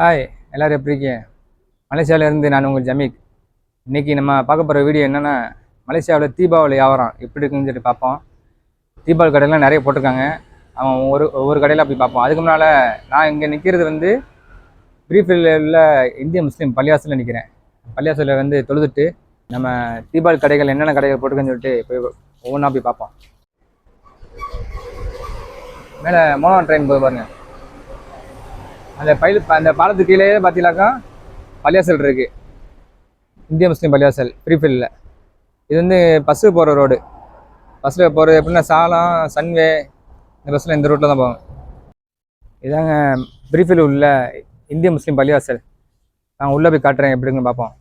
Hi எல்லோரும் எப்படி இருக்கீங்க? மலேசியாவிலேருந்து நான் உங்கள் ஜமீக். இன்றைக்கி நம்ம பார்க்க போகிற வீடியோ என்னென்னா மலேசியாவில் தீபாவளி வியாபாரம் எப்படி இருக்குன்னு சொல்லி பார்ப்போம். தீபாவளி கடையெல்லாம் நிறைய போட்டிருக்காங்க. அவன் ஒவ்வொரு ஒவ்வொரு கடையில் போய் பார்ப்போம். அதுக்கு முன்னால் நான் இங்கே நிற்கிறது வந்து ப்ரீஃபீல்டில் உள்ள இந்திய முஸ்லீம் பள்ளியாசில் நிற்கிறேன் பள்ளியாசில் வந்து தொழுதுட்டு நம்ம தீபாவளி கடைகள் என்னென்ன கடைகள் போட்டிருக்குன்னு சொல்லிட்டு போய் ஒவ்வொன்றா போய் பார்ப்போம். மேலே மோனோ ட்ரெயின் போய் பாருங்கள் அந்த பயில் அந்த பாலத்துக்கு கீழே பார்த்தீங்கன்னாக்கா பள்ளியாசல் இருக்குது இந்திய முஸ்லீம் பள்ளியாசல் ப்ரீஃபீல்டில் இது வந்து பஸ்ஸு போகிற ரோடு பஸ்ஸில் போகிறது எப்படின்னா சாலம் சன்வே இந்த பஸ்ஸில் இந்த ரூட்டில் தான் போகும் இதாங்க ப்ரீஃபீல்டு உள்ள இந்திய முஸ்லீம் பள்ளிவாசல் நான் உள்ளே போய் காட்டுறேன் எப்படின்னு பார்ப்போம்.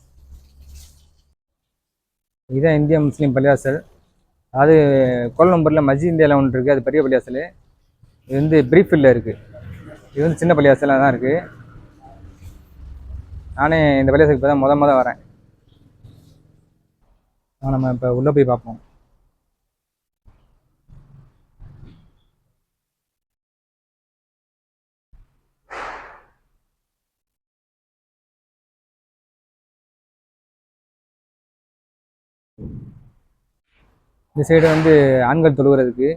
இதுதான் இந்திய முஸ்லீம் பள்ளிவாசல் அது கோலம்பூரில் மஜி இந்தியாவில் ஒன்று இருக்குது அது பெரிய பள்ளிவாசல் இது வந்து ப்ரீஃபீல்டில் இருக்குது இது வந்து சின்ன பள்ளிவாசலில் தான் இருக்குது நானே இந்த பள்ளிவாசலுக்கு இப்போ தான் முத முத வரேன். நம்ம இப்போ உள்ளே போய் பார்ப்போம். இந்த சைடு வந்து ஆண்கள் தொழுகிறதுக்கு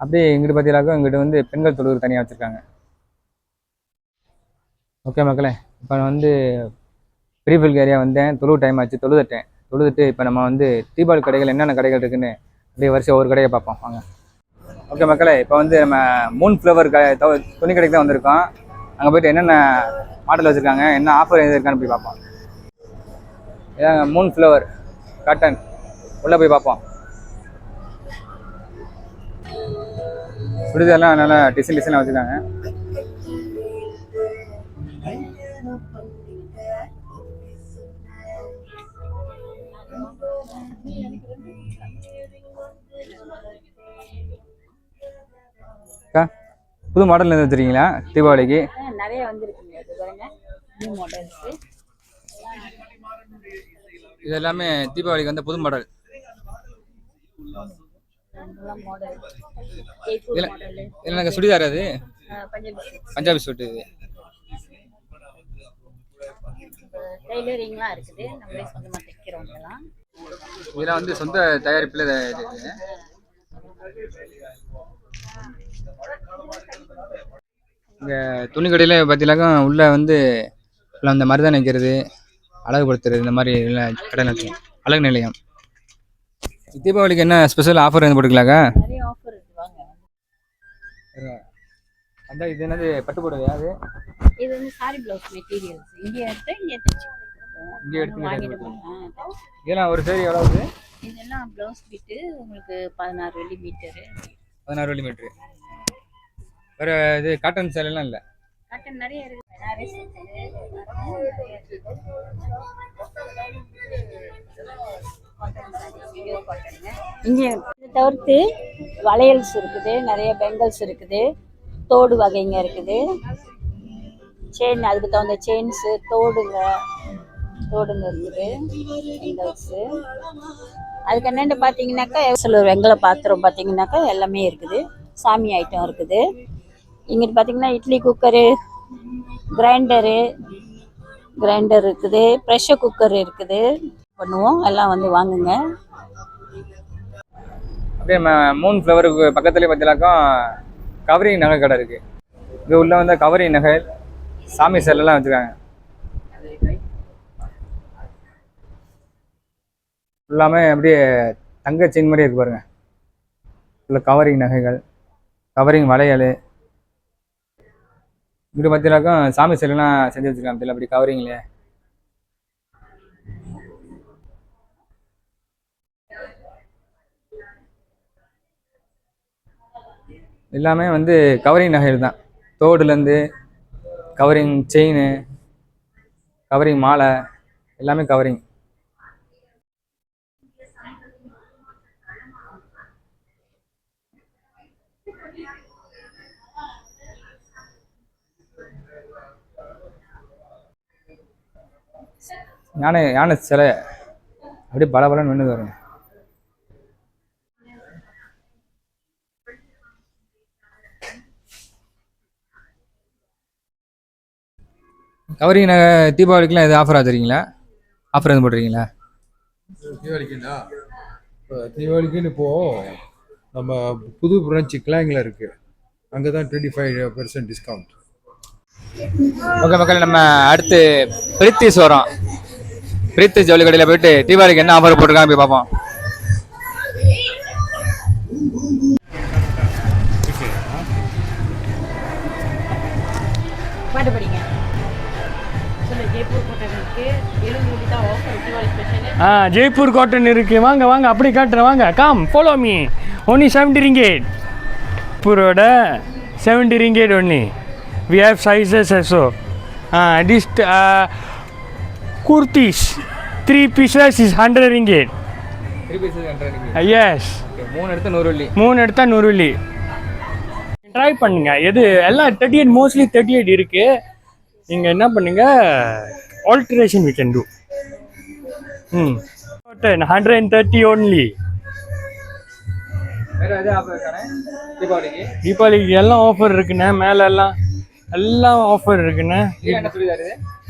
அப்படியே இங்கிட்டு பார்த்தீங்களாக்கோ இங்கிட்டு வந்து பெண்கள் தொழுகிறது தனியாக வச்சுருக்காங்க. ஓகே மக்களே இப்போ நான் வந்து ப்ரீஃபில் ஏரியா வந்தேன். தொழு டைம் ஆச்சு. தொழுதுட்டேன். தொழுதுட்டு இப்போ நம்ம வந்து தீபாவளி கடைகள் என்னென்ன கடைகள் இருக்குன்னு அப்படியே வரிசை ஒரு கடையை பார்ப்போம். வாங்க. ஓகே மக்களே இப்போ வந்து நம்ம மூன் ஃப்ளவர் கடை துணி கடைக்கு தான் வந்திருக்கோம். அங்கே போயிட்டு என்னென்ன மாடல் வச்சுருக்காங்க என்ன ஆஃபர் எது இருக்கான்னு போய் பார்ப்போம். இதாங்க மூன் ஃப்ளவர் காட்டன் உள்ளே போய் பார்ப்போம். சுடிதார்லாம் நல்லா டிசைன் டிசைனாக வச்சுருக்காங்க. புது மாடல் எதுவும் வச்சுருக்கீங்களா? தீபாவளிக்கு? நிறைய வந்திருக்குங்க. இது பாருங்க. நியூ மாடல்ஸ் இது எல்லாமே தீபாவளிக்கு வந்து புது மாடல் இதில் எனக்கு சுடிதார் அது. பஞ்சாபி சூட்டு இது. டெய்லரிங்லாம் இருக்குது. நம்மளே சொந்தமாக தைக்கிறோம் இதெல்லாம் இதெல்லாம் வந்து சொந்த தயாரிப்பில் இருக்குது இங்கே துணி கடையில் பார்த்தீங்கன்னாக்கா உள்ளே வந்து உள்ள அந்த மருதாணி வைக்கிறது அழகுபடுத்துறது இந்த மாதிரி கடையில் வச்சு அழகு நிலையம். தீபாவளிக்கு என்ன ஸ்பெஷல் ஆஃபர் எதுவும் போட்டுக்கலாக்கா? நிறைய ஆஃபர் இருக்கு வாங்க. அந்த இது என்னது பட்டு புடவையா அது? இது வந்து சாரி பிளவுஸ் மெட்டீரியல்ஸ் இங்கே எடுத்து இங்கே தைச்சு இங்கே எடுத்து இதெல்லாம் ஒரு சேரி எவ்வளோ ஆகுது இதெல்லாம் ப்ளவுஸ் பிட்டு உங்களுக்கு பதினாறு வெள்ளி மீட்டரு பதினாறு வெள்ளி மீட்ரு ஒரு இது காட்டன் சேலைலாம் இல்லை. காட்டன் நிறைய இருக்கு. இங்கே தவிர்த்து வளையல்ஸ் இருக்குது. நிறைய பெங்கல்ஸ் இருக்குது. தோடு வகைங்க இருக்குது. செயின் அதுக்கு தகுந்த செயின்ஸு தோடுங்க தோடுங்க இருக்குது. பெங்கல்ஸு அதுக்கு என்னென்னு பார்த்தீங்கன்னாக்கா சில வெங்கல பாத்திரம் பார்த்தீங்கன்னாக்கா எல்லாமே இருக்குது. சாமி ஐட்டம் இருக்குது. இங்கிட்டு பார்த்தீங்கன்னா இட்லி குக்கரு கிரைண்டரு கிரைண்டர் இருக்குது ப்ரெஷர் குக்கர் இருக்குது. பண்ணுவோம். எல்லாம் வந்து வாங்குங்க. அப்படியே ம- மூன் ஃப்ளவருக்கு பக்கத்துலேயே பார்த்தீங்கன்னாக்கா கவரிங் நகை கடை இருக்குது இங்கே உள்ள வந்து கவரிங் நகை சாமி செல்லாம் வச்சுருக்காங்க. எல்லாமே அப்படியே தங்க செயின் மாதிரி இருக்கு பாருங்க. உள்ள கவரிங் நகைகள் கவரிங் வளையல் இங்கிட்டு பார்த்தீங்கன்னாக்கா சாமி சிலைலாம் செஞ்சு வச்சுருக்காங்க தெரியல அப்படி கவரிங்களே. எல்லாமே வந்து கவரிங் நகைகள் தான். தோடுலேருந்து கவரிங் செயின் கவரிங் மாலை எல்லாமே கவரிங். யானை யானை சிலை. அப்படியே பல பலன்னு நின்று வருங்க கவரிங் நகை தீபாவளிக்குலாம் எது ஆஃபர் ஆகுறீங்களா ஆஃபர் எதுவும் போடுறீங்களா தீபாவளிக்குண்ணா இப்போ தீபாவளிக்குன்னு இப்போ நம்ம புது பிரான்ச்சு கிளாங்கில் இருக்கு. அங்கே தான் twenty five percent discount okay மக்கள் நம்ம அடுத்து பிரீத்திஸ் வரோம் பிரீத்தி ஜவுளி கடையில் போயிட்டு தீபாவளிக்கு என்ன ஆஃபர் போட்டிருக்காங்க போய் பார்ப்போம். பாட்டு படிங்க. சொல்லு ஜெய்ப்பூர் ஆ காட்டன் இருக்கு. வாங்க வாங்க அப்படி காட்டுறேன். வாங்க come follow me only seventy ringgit ஜெய்ப்பூரோட seventy ringgit only we have sizes எஸோ ah டிஸ்ட் kurtis three pieces is hundred ringgit three pieces yes மூணு எடுத்து நூறு வெள்ளி. மூணு எடுத்தா நூறு வெள்ளி. ட்ரை பண்ணுங்க. எது எல்லாம் thirty eight mostly thirty eight இருக்கு. நீங்கள் என்ன பண்ணுங்க? Alteration we can do hmm hundred and thirty only தீபாவளிக்கு? தீபாவளிக்கு எல்லாம் ஆஃபர் இருக்குண்ணே. மேலே எல்லாம் எல்லாம் ஆஃபர் இருக்குண்ணே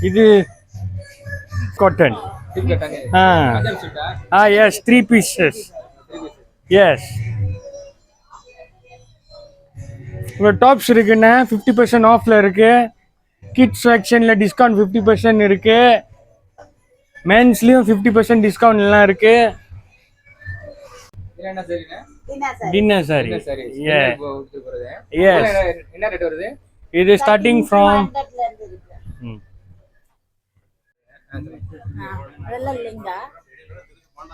இது காட்டன் சுட்டா ah yes three pieces yes இப்போ டாப்ஸ் இருக்குண்ணே. ஃபிஃப்டி பர்சன்ட் ஆஃபில் இருக்கு. கிட்ஸ் செக்ஷனில் டிஸ்கவுண்ட் ஃபிஃப்டி பர்சன்ட் இருக்கு. மென்ஸ்லேயும் ஃபிஃப்டி பர்சன்ட் டிஸ்கவுண்ட் எல்லாம் இருக்கு. இது என்ன சரிண்ணே டின்னர் சாரி ஏ எஸ் என்ன ரேட் வருது இது ஸ்டார்டிங் ஃப்ரம் அதெல்லாம் இல்லைங்க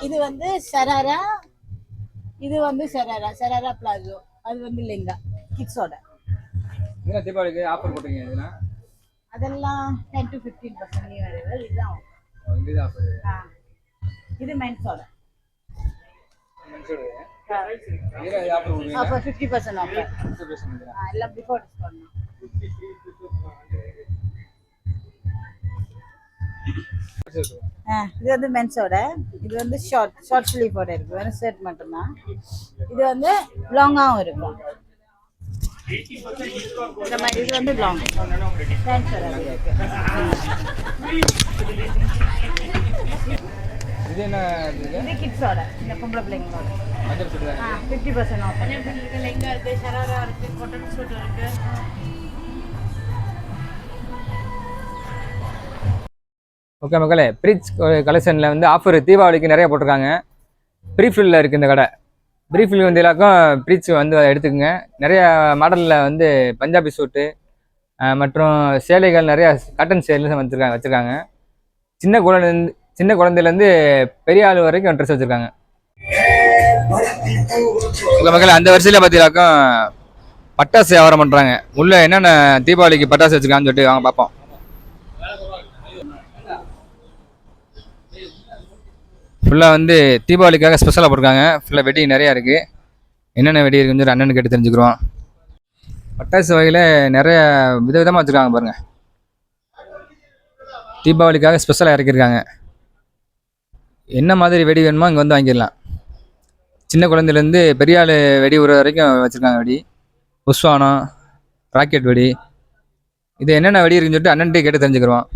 இது வந்து சராரா இது வந்து சராரா சராரா பிளாசோ அது வந்து லெங்கா கிட்ஸோட. என்ன தீபாவளிக்கு ஆஃபர் போட்டீங்க இதுனா அதெல்லாம் ten to fifteen percent arrival இதுதான். இது மென்ஸோட அப்போ ஃபிஃப்டி பர்சன்ட் ஆஃபர் பேசுங்க எல்லாம் பிஃபோர் டிஸ்கவுண்ட் ஆ இது வந்து மென்ஸோட இது வந்து ஷார்ட் ஷார்ட் ஸ்லீவோட இருக்கு. வெறும் ஷர்ட் மட்டும்தான். இது வந்து லாங்காகவும் இருக்கும் இந்த மாதிரி இது வந்து லாங் இது என்ன இது? கிட்ஸோட இந்த பொம்பளை பிள்ளைங்களோட. ஃபிஃப்டி பர்சன்ட் ஆஃபர் லெங்கா இருக்கு ஷராரா இருக்கு காட்டன் சூட் இருக்கு. ஓகே மக்களே ப்ரீச் கலெக்ஷனில் வந்து ஆஃபர் தீபாவளிக்கு நிறைய போட்டிருக்காங்க. ப்ரீஃபில்லில் இருக்குது இந்த கடை. ப்ரீஃபில் வந்து எல்லாருக்கும் ப்ரீச் வந்து எடுத்துக்கோங்க. நிறைய மாடலில் வந்து பஞ்சாபி சூட்டு மற்றும் சேலைகள் நிறையா காட்டன் சேலைகள் வச்சுருக்காங்க வச்சுருக்காங்க. சின்ன குழந்தை சின்ன குழந்தையிலேருந்து பெரிய ஆள் வரைக்கும் ட்ரெஸ் வச்சுருக்காங்க. ஓகே மக்களே அந்த வரிசையில் பார்த்தீங்கன்னாக்கும் பட்டாசு வியாபாரம் பண்ணுறாங்க உள்ளே என்னென்ன தீபாவளிக்கு பட்டாசு வச்சுருக்காங்கன்னு சொல்லிட்டு வாங்க பார்ப்போம். ஃபுல்லாக வந்து தீபாவளிக்காக ஸ்பெஷலாக போட்டிருக்காங்க. ஃபுல்லாக வெடி நிறையா இருக்குது என்னென்ன வெடி இருக்குன்னு சொல்லி அண்ணன் கேட்டு தெரிஞ்சுக்கிறோம். பட்டாசு வகையில் நிறைய விதவிதமாக வச்சுருக்காங்க பாருங்கள் தீபாவளிக்காக ஸ்பெஷலாக இறக்கியிருக்காங்க. என்ன மாதிரி வெடி வேணுமோ இங்கே வந்து வாங்கிடலாம். சின்ன குழந்தையிலேருந்து பெரிய ஆள் வெடி உற வரைக்கும் வச்சுருக்காங்க வெடி. புஷ்வானம் ராக்கெட் வெடி. இது என்னென்ன வெடி இருக்குன்னு சொல்லிட்டு அண்ணன்ட்டு கேட்டு தெரிஞ்சுக்கிறோம்.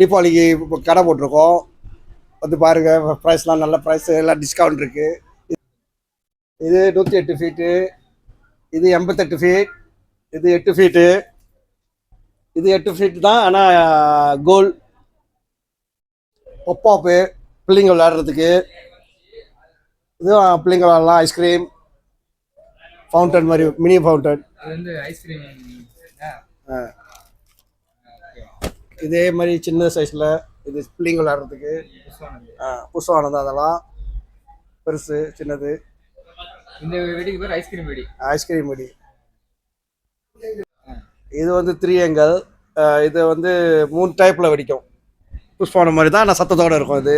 தீபாவளிக்கு இப்போ கடை போட்டிருக்கோம். வந்து பாருங்க ப்ரைஸ்லாம் நல்ல ப்ரைஸ் எல்லாம் டிஸ்கவுண்ட் இருக்கு. இது நூற்றி எட்டு ஃபீட்டு இது எண்பத்தெட்டு ஃபீட் இது எட்டு ஃபீட்டு இது எட்டு ஃபீட் தான் ஆனால் கோல் பொப்பாப்பு பிள்ளைங்க விளையாடுறதுக்கு. இதுவும் பிள்ளைங்க விளையாடலாம் ஐஸ்கிரீம் ஃபவுண்டன் மாதிரி மினி ஃபவுண்டன் இது வந்து ஐஸ்கிரீம் இதே மாதிரி சின்ன சைஸில் இது பிள்ளைங்க விளையாடுறதுக்கு. புஷ்வானது அதெல்லாம். பெருசு சின்னது. இந்த வெடிக்கு பேர் ஐஸ்கிரீம் வெடி. ஐஸ்கிரீம் வெடி. இது வந்து த்ரீ எங்கல் இது வந்து மூணு டைப்பில் வெடிக்கும். புஷ்பானம் மாதிரி தான் நான் சத்தத்தோடு இருக்கும் இது.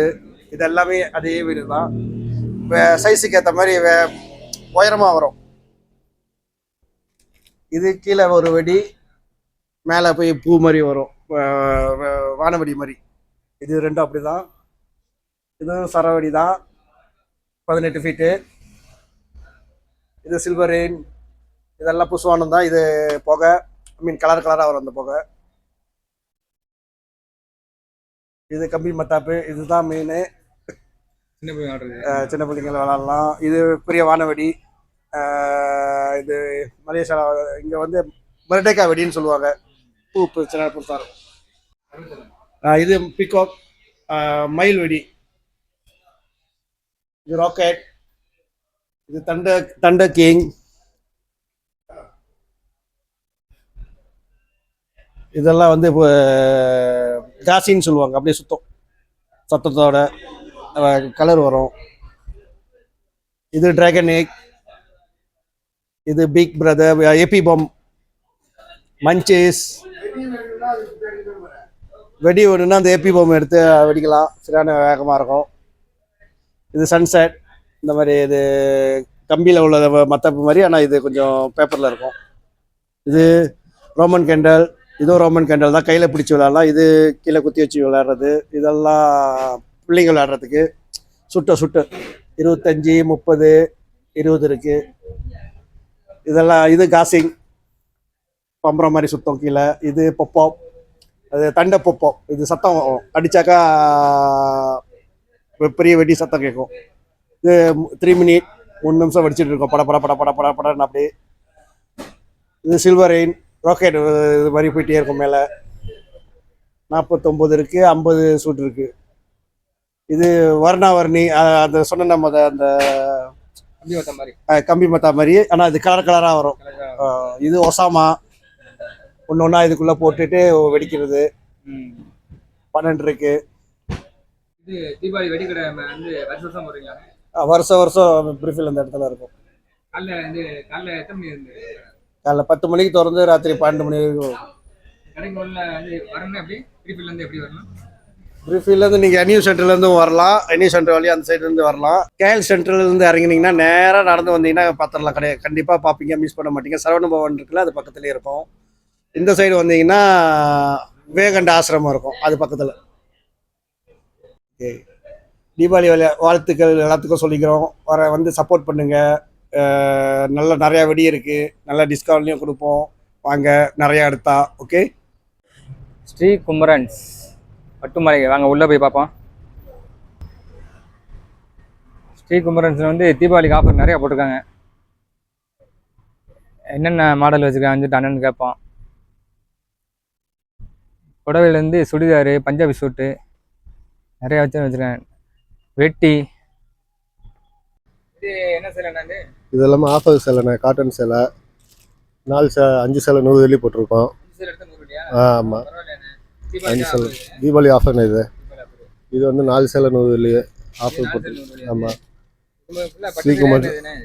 இது எல்லாமே அதே வீடு தான். சைஸுக்கு ஏற்ற மாதிரி வே உயரமாக வரும். இது கீழே ஒரு வெடி மேலே போய் பூ மாதிரி வரும். வானவெடி மாதிரி. இது ரெண்டும் அப்படி தான் இதுவும் சரவடி தான் பதினெட்டு ஃபீட்டு இது சில்வர் ரெயின் இதெல்லாம் புஷ்வானம் தான் இது புகை. ஐ மீன் கலர் கலராக வரும் அந்த புகை. இது கம்பி மத்தாப்பு இதுதான் மீன் சின்ன பிள்ளைங்க விளாட்லாம். இது பெரிய வானவெடி. இது மலேசியா இங்கே வந்து மரடேக்கா வெடின்னு சொல்லுவாங்க. பூ சின்ன புதுசாக இது பிகாக் மயில் வெடி. இது ராக்கெட் இது தண்ட தண்ட கிங் இதெல்லாம் வந்து இப்போ காசின்னு சொல்லுவாங்க அப்படியே சுத்தம். சத்தத்தோட கலர் வரும். இது டிராகன் எக் இது பிக் பிரதர் ஏபி பம் மஞ்சேஸ் வெடி ஒன்றுனா அந்த ஏபி பாம் எடுத்து வெடிக்கலாம். சரியான வேகமாக இருக்கும். இது சன்செட் இந்த மாதிரி இது கம்பியில் உள்ள மத்தப்பு மாதிரி ஆனால் இது கொஞ்சம் பேப்பரில் இருக்கும். இது ரோமன் கேண்டல் இதுவும் ரோமன் கேண்டல் தான். கையில் பிடிச்சி விளையாடலாம். இது கீழே குத்தி வச்சு விளையாடுறது. இதெல்லாம் பிள்ளைங்க விளையாடுறதுக்கு சுட்ட சுட்டு. இருபத்தஞ்சி முப்பது இருபது இருக்குது இதெல்லாம் இது காசிங். பம்புற மாதிரி சுத்தம் கீழே. இது பொப்பாப் அது தண்டை பொப்பம். இது சத்தம் பெ- பெரிய வெடி சத்தம் கேட்கும். இது த்ரீ மினிட் மூணு நிமிஷம் வெடிச்சிட்டு இருக்கோம். பட பட பட பட பட படன்னு அப்படியே. இது சில்வர் ரெயின் ராக்கெட் இது மாதிரி போயிட்டே இருக்கும் மேலே. நாற்பத்தொம்போது இருக்குது ஐம்பது சூட் இருக்குது இது வர்ணாவர்ணி அந்த சொன்ன நம்ம அந்த கம்பி மாதிரி. அஹ் கம்பி மத்தா மாதிரி. ஆனால் இது கலர் கலராக வரும். இது ஒசாமா. ஒன்று ஒன்றா இதுக்குள்ளே போட்டுட்டு வெடிக்கிறது. பன்னெண்டு இருக்கு இது தீபாவளி வெடிக்கடை வந்து வருஷம் வருஷம் வருஷம் பிரிஃபில் அந்த இடத்துல இருக்கும். காலைல வந்து காலைல எத்தனை மணி இருந்து? காலைல பத்து மணிக்கு திறந்து ராத்திரி பன்னெண்டு மணி வரைக்கும் கடைக்கு உள்ள வந்து வரணும் எப்படி? திருப்பில இருந்து எப்படி வரணும்? பிரிஃபிலேருந்து நீங்கள் அனியூ சென்டர்லேருந்தும் வரலாம். அனியூ சென்டர் வழியாக அந்த சைட்லேருந்து வரலாம். கேஎல் சென்டர்லேருந்து இறங்கினீங்கன்னா நேராக நடந்து வந்தீங்கன்னா பார்த்துடலாம் கிடையாது கண்டிப்பாக பார்ப்பீங்க மிஸ் பண்ண மாட்டீங்க. சரவண பவன் இருக்குல்ல அது பக்கத்துலேயே இருக்கும். இந்த சைடு வந்தீங்கன்னா விவேகண்ட ஆசிரமம் இருக்கும் அது பக்கத்தில். ஓகே தீபாவளி விளையா- வாழ்த்துக்கள் எல்லாத்துக்கும் சொல்லிக்கிறோம். வர வந்து சப்போர்ட் பண்ணுங்கள் நல்ல நிறையா வெடி இருக்குது நல்ல டிஸ்கவுண்ட்லேயும் கொடுப்போம். வாங்க நிறையா எடுத்தா ஓகே ஸ்ரீ குமரன்ஸ் பட்டுமலை வாங்க உள்ளே போய் பார்ப்போம். ஸ்ரீ குமரன்ஸில் வந்து தீபாவளிக்கு ஆஃபர் நிறையா போட்டிருக்காங்க. என்னென்ன மாடல் வச்சுருக்காங்கன்னு அண்ணன் கேட்போம். புடவையிலேருந்து சுடிதாரு பஞ்சாபி சூட்டு நிறையா வச்சு வச்சுருக்காங்க வெட்டி. இது என்ன சேலை என்னது இது? எல்லாமே ஆஃபர் சேலைண்ணே காட்டன் சேலை. நாலு சே அஞ்சு சேலை நூறு வெள்ளி போட்டிருக்கோம் ஆ ஆமாம் அஞ்சு தீபாவளி சேலை. தீபாவளி ஆஃபர்ண்ணே இது. இது வந்து நாலு சேலை நூறு வெள்ளி ஆஃபர் போட்டு? ஆமாம் ஃபுல்லா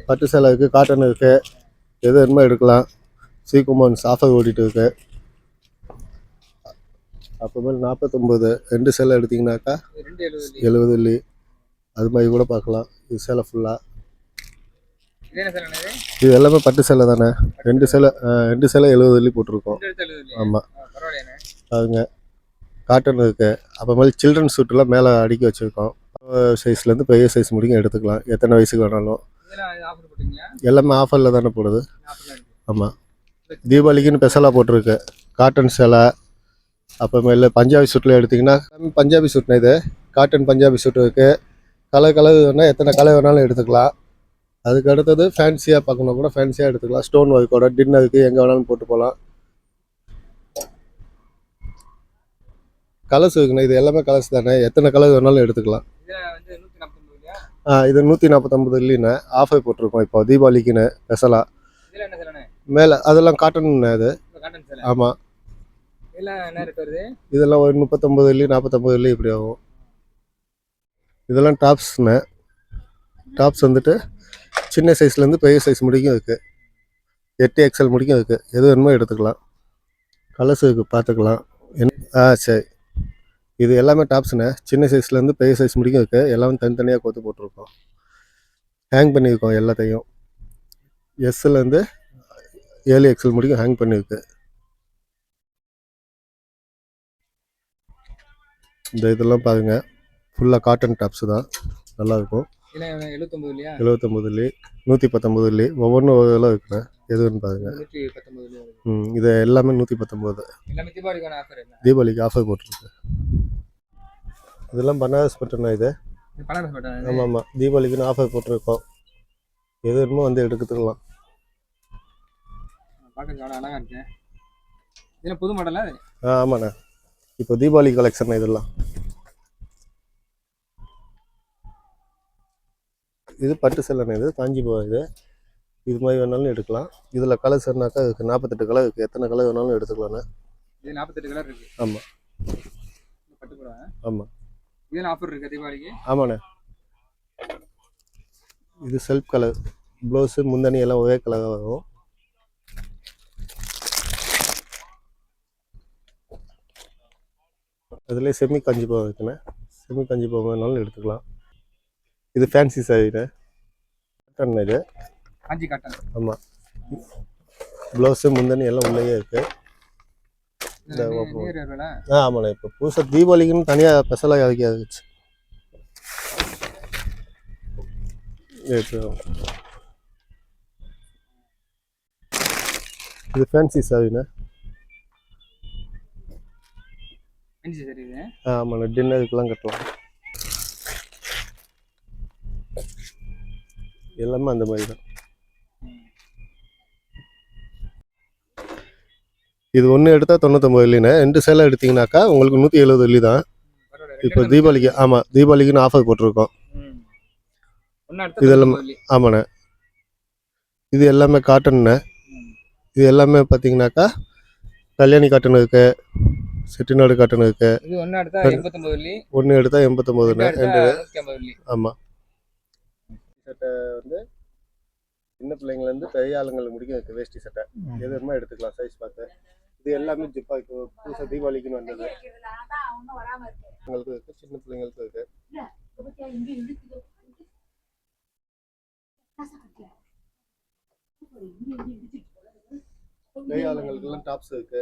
பட்டு. சேலை இருக்குது காட்டன் இருக்குது எது வேணுமோ எடுக்கலாம். சீக்குமான்ஸ் ஆஃபர் ஓடிட்டு இருக்கு. அப்புறமேல் நாற்பத்தொம்போது ரெண்டு சேலை ரெண்டு எழுபது வெள்ளி அது மாதிரி கூட பார்க்கலாம். இது சேலை ஃபுல்லாக இது எல்லாமே பட்டு சேலை தானே? ரெண்டு சேலை ரெண்டு சேலை எழுபது வெள்ளி போட்டிருக்கோம்? ஆமாம் அதுங்க காட்டன் இருக்கு. அப்புறமேல் சில்ட்ரன் சூட்டெல்லாம் மேலே அடுக்கி வச்சுருக்கோம். சைஸ்லேருந்து பெரிய சைஸ் முடிக்கும் எடுத்துக்கலாம். எத்தனை வயசுக்கு வேணாலும். எல்லாமே ஆஃபரில் தானே போடுது. ஆமாம் தீபாவளிக்குன்னு ஸ்பெஷலாக போட்டிருக்கு. காட்டன் சேலை அப்புறமேல பஞ்சாபி சூட்டில் எடுத்திங்கன்னா பஞ்சாபி சூட்னா இது. காட்டன் பஞ்சாபி சூட் இருக்குது கலர் கலர் வேணால் எத்தனை கலர் வேணாலும் எடுத்துக்கலாம். அதுக்கு அடுத்தது ஃபேன்சியாக பார்க்கணும் கூட ஃபேன்சியாக எடுத்துக்கலாம். ஸ்டோன் ஒர்க்கோட டின்னருக்கு எங்கே வேணாலும் போட்டு போகலாம் கலர்ஸ் இருக்குண்ணே இது எல்லாமே கலர்ஸ் தானே. எத்தனை கலர் வேணாலும் எடுத்துக்கலாம். ஆ, இது நூற்றி நாற்பத்தொம்பது இல்லைன்னு ஆஃபர் போட்டிருக்கோம் இப்போ தீபாவளிக்குன்னு ஸ்பெஷலாக மேலே அதெல்லாம் காட்டன் இது இப்போ காட்டன் சேலை. ஆமாம் இதெல்லாம் இதெல்லாம் ஒரு முப்பத்தொம்பது வெள்ளி நாற்பத்தொம்பது வெள்ளி இப்படி ஆகும். இதெல்லாம் டாப்ஸ்ண்ணே டாப்ஸ் வந்துட்டு சின்ன சைஸ்லேருந்து பெரிய சைஸ் முடிக்கும் இருக்குது எட்டு எக்ஸல் முடிக்கும் இருக்குது எது வேணுமோ எடுத்துக்கலாம். கலர்ஸ் பார்த்துக்கலாம். என்ன ஆ சரி. இது எல்லாமே டாப்ஸ்ண்ணே சின்ன சைஸ்லேருந்து பெரிய சைஸ் முடிக்கும் இருக்குது எல்லாமே தனித்தனியாக கொத்து போட்டிருக்கோம். ஹேங் பண்ணியிருக்கோம் எல்லாத்தையும். எஸ்ஸுலேருந்து ஏழு எக்ஸல் முடிக்கும் ஹேங் பண்ணியிருக்கு. இந்த இதெல்லாம் பாருங்க. ஃபுல்லாக காட்டன் டாப்ஸ் தான். நல்லாயிருக்கும். இதெல்லாம் எழுபத்தொம்பது இல்லையா? எழுபத்தொம்பது வெள்ளி நூற்றி பத்தொம்பது வெள்ளி ஒவ்வொன்றும் விலை இருக்குண்ணே. எதுன்னு பாருங்க. ம் இது எல்லாமே நூற்றி பத்தொம்பது தீபாவளிக்கு ஆஃபர் போட்டிருக்கு. இதெல்லாம் பனாரஸ் பட்டனா இது. ஆமாம் ஆமாம் தீபாவளிக்குன்னு ஆஃபர் போட்டிருக்கோம். எது வேணுமோ வந்து எடுத்துக்கலாம். புது மாடலா? ஆ ஆமாண்ணே. இப்போ தீபாவளி கலெக்ஷன் இதெல்லாம். இது பட்டு சேலைண்ணே இது காஞ்சிபுரம் இது. இது மாதிரி வேணாலும் எடுக்கலாம். இதில் கலர்ஸ்னாக்கா இதுக்கு நாற்பத்தெட்டு கலர் இருக்குது எத்தனை கலர் வேணாலும் எடுத்துக்கலாண்ணே. இது நாற்பத்தெட்டு கலர் இருக்கு. ஆமா. பட்டு புடவை. ஆமாம் இதில் ஆஃபர் இருக்கு தீபாவளிக்கு? ஆமாண்ணே. இது செல்ஃப் கலர் ப்ளவுஸு முந்தனி எல்லாம் ஒரே கலராக வரும். அதுலேயே செமி காஞ்சிபுரம் இருக்குண்ணே செமி காஞ்சிபுரம் வேணாலும் எடுத்துக்கலாம். இது ஃபேன்சி சாரிண்ணே காட்டன் இது. காஞ்சி காட்டன் ஆமாம் ப்ளவுஸு முந்தனி எல்லாம் உள்ளேயே இருக்குது இந்த ஆ ஆமாண்ணே. இப்போ புதுசாக தீபாவளிக்குன்னு தனியாக ஸ்பெஷலாக இறக்கி ஆகிடுச்சு இது ஃபேன்சி சாரிண்ணே ஆமாண்ணே டின்னருக்குலாம் கட்டலாம். எல்லாமே அந்த மாதிரி தான். இது ஒன்று எடுத்தால் தொண்ணூத்தொம்பது இல்லைண்ணே ரெண்டு சேலை எடுத்தீங்கன்னாக்கா உங்களுக்கு நூற்றி எழுபது வெள்ளி தான். இப்போ தீபாவளிக்கு ஆமாம் தீபாவளிக்குன்னு ஆஃபர் போட்டிருக்கோம். இதெல்லாம் சொல்லி ஆமாண்ணே. இது எல்லாமே காட்டன்ண்ணே இது எல்லாமே பார்த்தீங்கன்னாக்கா கல்யாணி காட்டன் இருக்கு. செட்டிநாடு காட்டன் இருக்கு இது ஒன்றா எடுத்தா. எண்பத்தொம்பது வெள்ளி. ஒன்று எடுத்தால் எண்பத்தொம்போதுண்ணே ரெண்டு ரெண்டு எடுத்தா ஐம்பது வெள்ளி ஆமாம் சட்டை வந்து சின்ன பிள்ளைங்கலேருந்து பெரிய ஆளுங்களுக்கு முடிக்கும் இருக்கு வேஷ்டி சட்டை. எது வேணுமோ எடுத்துக்கலாம் சைஸ் பார்த்து. இது எல்லாமே ஜிப்பா இப்போ புதுசாக தீபாவளிக்குன்னு வந்தது. உங்களுக்கு இருக்கு சின்ன பிள்ளைங்களுக்கு இருக்கு. பெரிய ஆளுங்களுக்கெல்லாம் டாப்ஸ் இருக்கு.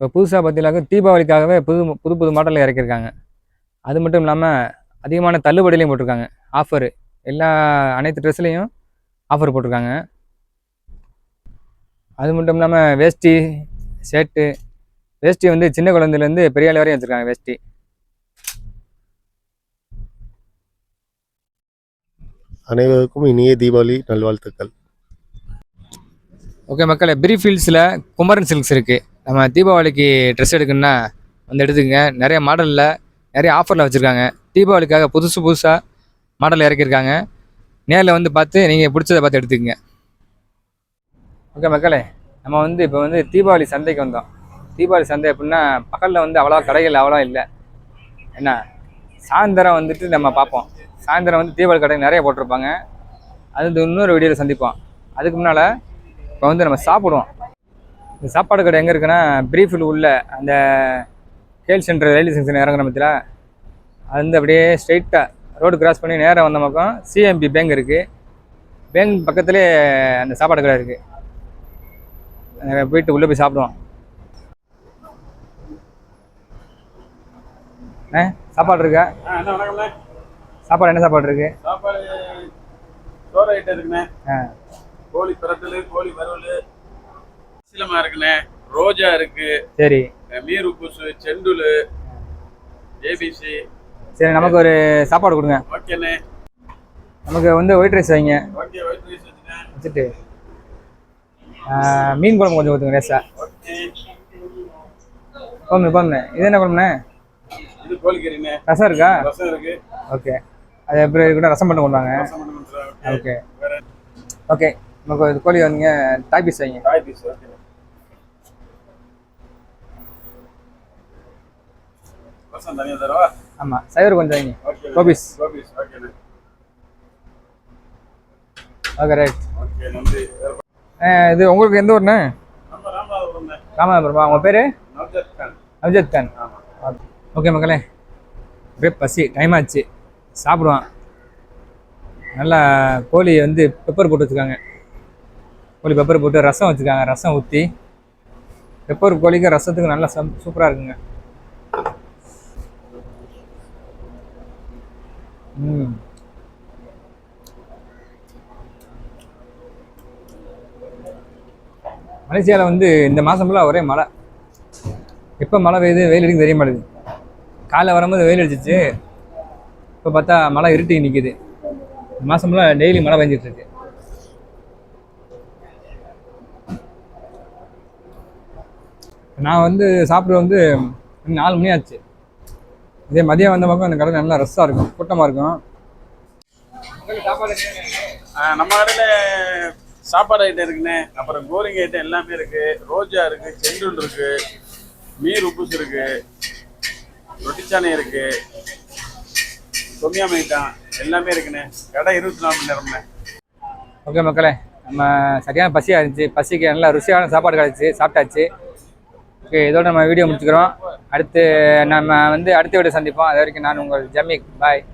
இப்போ புதுசாக பார்த்தீங்கன்னாக்கா தீபாவளிக்காகவே புது புது புது மாடலில் இறக்கியிருக்காங்க. அது மட்டும் இல்லாமல் அதிகமான தள்ளுபடியிலையும் போட்டிருக்காங்க. ஆஃபரு எல்லா அனைத்து ட்ரெஸ்லையும் ஆஃபர் போட்டிருக்காங்க. அது மட்டும் இல்லாமல் வேஷ்டி ஷர்ட்டு வேஷ்டி வந்து சின்ன குழந்தைலேருந்து பெரிய ஆள் வரையும் வச்சுருக்காங்க வேஷ்டி. அனைவருக்கும் இனிய தீபாவளி நல்வாழ்த்துக்கள். ஓகே மக்களே பிரீஃபீல்ட்ஸில் குமரன் சில்க்ஸ் இருக்குது நம்ம தீபாவளிக்கு ட்ரெஸ் எடுக்கணுன்னா வந்து எடுத்துக்கங்க. நிறைய மாடலில் நிறைய ஆஃபரில் வச்சுருக்காங்க. தீபாவளிக்காக புதுசு புதுசாக மாடல் இறக்கியிருக்காங்க. நேரில் வந்து பார்த்து நீங்கள் பிடிச்சதை பார்த்து எடுத்துக்கங்க. ஓகே மக்களே நம்ம வந்து இப்போ வந்து தீபாவளி சந்தைக்கு வந்தோம். தீபாவளி சந்தை எப்படின்னா பகலில் வந்து அவ்வளோ கடைகள் அவ்வளோ இல்லை. என்ன? சாயந்தரம் வந்துட்டு நம்ம பார்ப்போம். சாயந்தரம் வந்து தீபாவளி கடைகள் நிறைய போட்டிருப்பாங்க. அது வந்து இன்னொரு வீடியோவில் சந்திப்போம். அதுக்கு முன்னால் இப்போ வந்து நம்ம சாப்பிடுவோம். இந்த சாப்பாடு கடை எங்கே இருக்குன்னா பிரீஃபில் உள்ள அந்த கேல் சென்டர் ரயில்வே ஸ்டேஷன் இறங்குற மத்தியில் அது வந்து அப்படியே ஸ்ட்ரைட்டாக ரோடு கிராஸ் பண்ணி நேராக வந்த பக்கம் சிஎம்பி பேங்க் இருக்குது பேங்க் பக்கத்துலேயே அந்த சாப்பாடு கடை இருக்குது போயிட்டு உள்ளே போய் சாப்பிடுவோம். ஆ சாப்பாடு இருக்கா? சாப்பாடு என்ன சாப்பாடு இருக்குது சாப்பாடு சோறு ஐட்டம் இருக்குண்ணே. ஆ. கோழி பிரட்டல் கோழி வறுவல் சிலமா இருக்குண்ணே. ரோஜா இருக்கு. சரி. மீரு பூசு செண்டுல் ஏபிசி சரி நமக்கு ஒரு சாப்பாடு கொடுங்க. ஓகேண்ணே. நமக்கு வந்து ஒயிட் ரைஸ் வைங்க. ஓகே ஒயிட் ரைஸ் வச்சுக்கேன் வச்சுட்டு மீன் குழம்பு கொஞ்சம் ஊற்றுங்க ஓகே. போங்க போங்க இது என்ன குழம்புண்ணே? இது கோழிக்கறிண்ணே. ரசம் இருக்கா? ரசம் இருக்கு. ஓகே. அது எப்படி இருக்கட்டும் ரசம் மட்டும் கொண்டு வாங்க ரசம் மட்டும் கொடுத்துருவேன் ஓகே. ஓகே. நமக்கு கோழி வந்தீங்க தாய் பீஸ் வைங்க. காய் பீஸ் ஓகே. ரசம் தனியாக தரவா? ஆமாம் சைவர் கொஞ்சம் வைங்க. ஓகே கோபிஸ். கோபிஸ் ஓகேண்ணே ஓகே ரைட் ஓகே நன்றி. இது உங்களுக்கு எந்த ஊர்ண்ணே? ராமநாதபுரமா? உங்கள் பேர்? நவ்ஜத் கான். ஓகே மக்களே. அப்படியே பசி டைம் ஆச்சு. சாப்பிடுவான். நல்லா கோழி வந்து பெப்பர் போட்டு வச்சுருக்காங்க கோழி பெப்பர் போட்டு ரசம் வச்சுருக்காங்க. ரசம் ஊற்றி பெப்பர் கோழிக்கு ரசத்துக்கு நல்லா சம் சூப்பராக இருக்குங்க. மலேசியாவில் வந்து இந்த மாதம் ஃபுல்லாக ஒரே மழை. எப்போ மழை பெய்யுது? வெயில் அடிக்கும் தெரிய மாட்டேங்குது. காலைல வரும்போது வெயில் அடிச்சிச்சு. இப்போ பார்த்தா மழை இருட்டி நிற்கிது ஃபுல்லாக டெய்லி மழை பெஞ்சிட்ருக்கு நான் வந்து சாப்பிட்றது வந்து நாலு மணி ஆச்சு. இதே மதியம் வந்த பக்கம் அந்த கடை நல்லா ரஷ்ஷாக இருக்கும். கூட்டமாக இருக்கும். நம்ம கடையில் சாப்பாடு ஐட்டம் இருக்குண்ணே. அப்புறம் கோரிங்க ஐட்டம் எல்லாமே இருக்கு. ரோஜா இருக்கு செண்டுல் இருக்கு மீர் உப்புஸ் இருக்கு ரொட்டிச்சானை இருக்கு தொமியாம் ஐட்டம் எல்லாமே இருக்குண்ணே. கடை இருபத்தி நாலு மணி நேரம்ண்ணே. ஓகே மக்களே நம்ம சரியான பசியாக இருந்துச்சு. பசிக்கு நல்லா ருசியான சாப்பாடு கிடச்சி சாப்பிட்டாச்சு. ஓகே இதோட நம்ம வீடியோ முடிச்சுக்கிறோம். அடுத்து நம்ம வந்து அடுத்த வீடியோ சந்திப்போம். அது வரைக்கும் நான் உங்கள் ஜமீக். பாய்